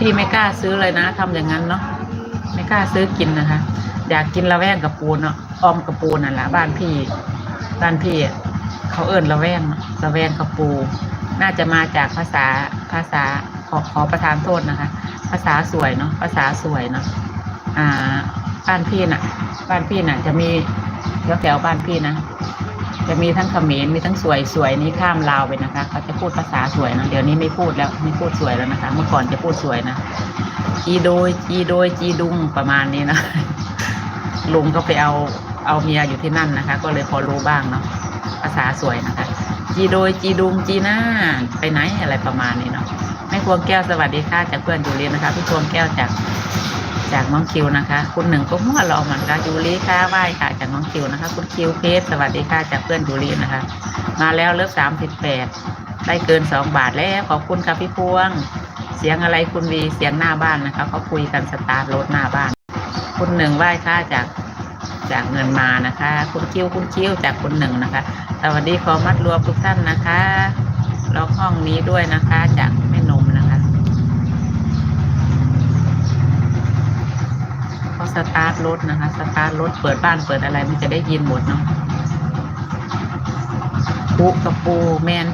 พี่ไม่กล้าซื้อเลยนะทำอย่างนั้นเนาะไม่กล้าซื้อกินนะคะ อยากกินละแวงกับปูเนาะออมกับปูนั่นแหละบ้านพี่บ้านพี่เขาเอิ้นละแวงละแวงกับปู น่าจะมาจากภาษาภาษาขอขอประทานโทษนะคะ ภาษาสวยเนาะภาษาสวยเนาะอ่าบ้านพี่น่ะ บ้านพี่น่ะ จะมีแถวแถวบ้านพี่นะ จะมีทั้งเขมรมีทั้งสวยสวยนี่ข้ามลาวไปนะคะเขาจะพูดภาษาสวยนะเดี๋ยวนี้ไม่พูดแล้วไม่พูดสวยแล้วนะคะ เมื่อก่อนจะพูดสวยนะจีโดยจีโดยจีดุงประมาณนี้นะลุงก็ไปเอาเอาเมียอยู่ที่นั่นนะคะ ก็เลยพอรู้บ้างเนาะภาษาสวยนะคะ จีโดยจีดุงจีน่าไปไหนอะไรประมาณนี้เนาะแม่พวงแก้วสวัสดีค่ะจากเพื่อนยูรีนะคะพี่พวงแก้วจาก จากน้องคิวนะคะ คุณหนึ่งก็มั่วเราเหมือนกันยูรีค่ะไหว้ค่ะจากน้องคิวนะคะ คุณคิวเพชรสวัสดีค่ะจากเพื่อนยูรีนะคะ มาแล้วเลิฟสามสิบแปดได้เกินสองบาทแล้วขอบคุณค่ะพี่พวง เสียงอะไรคุณวีเสียงหน้าบ้านนะคะเขาคุยกันสตาร์ทรถหน้าบ้าน คุณหนึ่งไหว้ค่ะจากจากเงินมานะคะ คุณคิวคุณคิวจากคุณหนึ่งนะคะ สวัสดีขอมัดรวมทุกท่านนะคะล็อกห้องนี้ด้วยนะคะ จากแม่นมนะคะเขา สตาร์ทรถนะคะ สตาร์ทรถเปิดบ้านเปิดอะไรมันจะได้ยินหมดเนาะปูกับปูแมน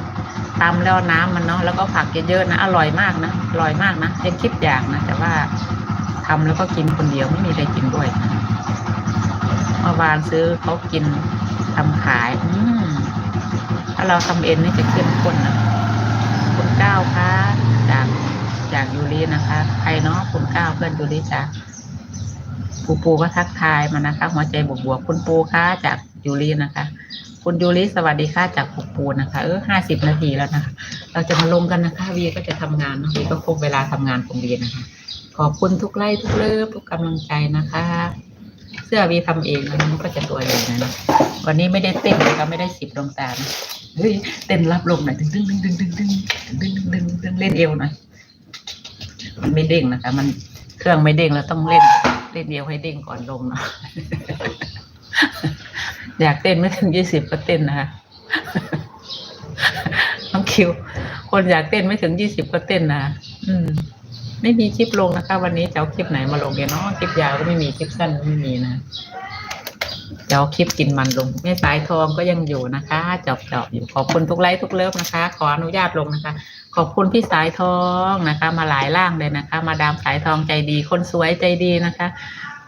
ตำแล้วน้ำมันเนาะแล้วก็ผักเยอะๆนะ อร่อยมากนะอร่อยมากนะยังคิดอยากนะแต่ว่าทำแล้วก็กินคนเดียวไม่มีใครกินด้วยนะเมื่อวานซื้อเขากินทำขาย อืมถ้าเราทำเองนี่จะเข้มข้นนะคุณก้าวคะจากจากยูรินะคะ ใครเนาะคุณก้าวเพื่อนยูริจ้ะ ปูปูก็ทักทายมานะคะ หัวใจบวกๆคุณปูคะจากยูรินะคะ คุณยูริสวัสดีค่ะจากปูปูนะคะเออห้าสิบนาทีแล้วนะคะ เราจะมาลงกันนะคะวีก็จะทำงานวีก็ครบเวลาทำงานของวีนะคะ ขอบคุณทุกไลค์ทุกเลิฟทุกกำลังใจนะคะ เสื้อวีทำเองนะมันก็จะตัวใหญ่นะวันนี้ไม่ได้เต้นนะคะไม่ได้สิบดวงตานะเฮ้ยเต้นรับลมหน่อยดึงดึงดึงดึงดึงดึงดึงดึงดึงดึงเล่นเอวหน่อยมันไม่เด้งนะคะ มันเครื่องไม่เด้งแล้วต้องเล่น เต้นเอวให้เด้งก่อนลงเนาะอยากเต้นไม่ถึงยี่สิบก็เต้นนะคะน้องคิว คนอยากเต้นไม่ถึงยี่สิบก็เต้นนะอืม ไม่มีคลิปลงนะคะ วันนี้จะเอาคลิปไหนมาลงเนี่ยเนาะคลิปยาวก็ไม่มีคลิปสั้นก็ไม่มีนะ เดี๋ยวคลิปกินมันลงแม่สายทองก็ยังอยู่นะคะจอบจอบอยู่ขอบคุณทุกไลค์ทุกเลิฟนะคะ ขออนุญาตลงนะคะ ขอบคุณพี่สายทองนะคะ มาหลายร่างเลยนะคะ มาดามสายทองใจดี คนสวยใจดีนะคะ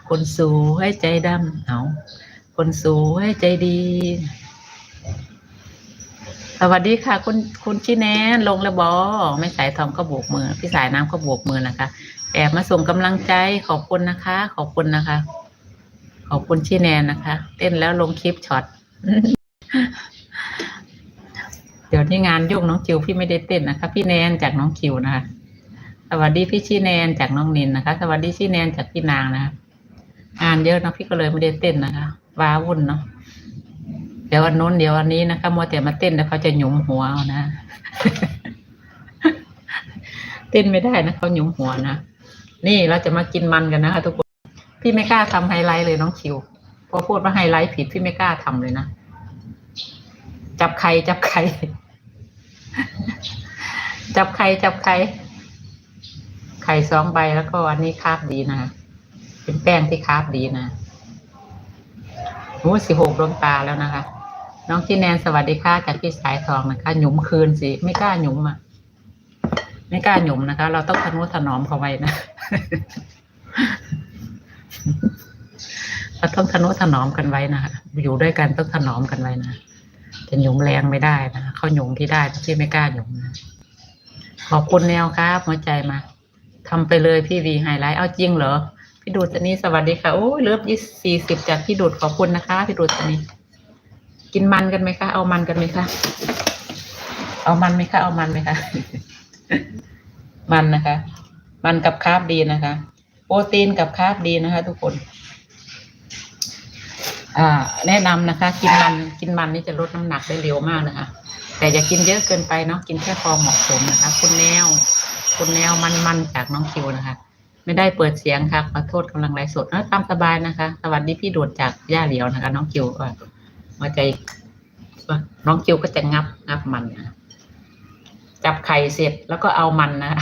คนสวยใจดำเอาคนสวยใจดี สวัสดีค่ะ คุณคุณชิแนนลงแล้วบอแม่สายทองก็โบกมือ พี่สายน้ำก็โบกมือนะคะ แอบมาส่งกำลังใจขอบคุณนะคะ ขอบคุณนะคะ ขอบคุณชี่แนนนะคะ เต้นแล้วลงคลิปช็อต เดี๋ยวที่งานยุ่งน้องคิวพี่ไม่ได้เต้นนะคะ พี่แนนจากน้องคิวนะคะ สวัสดีพี่ชี่แนนจากน้องนินนะคะ สวัสดีชี่แนนจากพี่นางนะคะงานเยอะเนาะพี่ก็เลยไม่ได้เต้นนะคะว้าวุ่นเนาะเดี๋ยววันโน้นเดี๋ยววันนี้นะคะมัวแต่มาเต้นแล้วเขาจะหยุมหัวนะ เต้นไม่ได้นะเขาหยุมหัวนะนี่เราจะมากินมันกันนะคะทุกคน พี่ไม่กล้าทำไฮไลท์เลยน้องคิว พอพูดว่าไฮไลท์ผิดพี่ไม่กล้าทำเลยนะ จับใครจับใคร จับใครจับใคร ไข่สองใบแล้วก็อันนี้คาบดีนะ เป็นแป้งที่คาบดีนะโอ้สิหกดวงตาแล้วนะคะ น้องที่แนนสวัสดีค่ะจากพี่สายทองนะคะ หยุมคืนสิ ไม่กล้าหยุมอะ ไม่กล้าหยุมนะคะ เราต้องทนุถนอมเขาไว้นะ เราต้องทนุถนอมกันไว้นะคะอยู่ด้วยกันต้องถนอมกันไว้นะจะหยุมแรงไม่ได้นะเขาหยุมที่ได้ที่ไม่กล้าหยุมนะขอบคุณแนวครับหัวใจมาทำไปเลยพี่วีไฮไลท์เอาจริงเหรอพี่ดูดอันนี้สวัสดีค่ะโอ้ยเลิฟยี่สี่สิบจากพี่ดูดขอบคุณนะคะ พี่ดูดอันนี้กินมันกันไหมคะ เอามันกันไหมคะ เอามันไหมคะ เอามันไหมคะ มันนะคะ มันกับคาร์บดีนะคะ โปรตีนกับคาร์บดีนะคะ ทุกคน อ่า แนะนำนะคะ กินมันกินมันนี่จะลดน้ำหนักได้เร็วมากนะคะ แต่อย่ากินเยอะเกินไปเนาะกินแค่พอเหมาะสมนะคะ คุณแนว คุณแนวมันมันจากน้องคิวนะคะ ไม่ได้เปิดเสียงค่ะขอโทษกำลังไลฟ์สดเออตามสบายนะคะ สวัสดีพี่โดดจากย่าเหลียวนะคะ น้องคิวมาใจน้องคิวก็จะงับงับมันนะจับไข่เสร็จแล้วก็เอามันนะ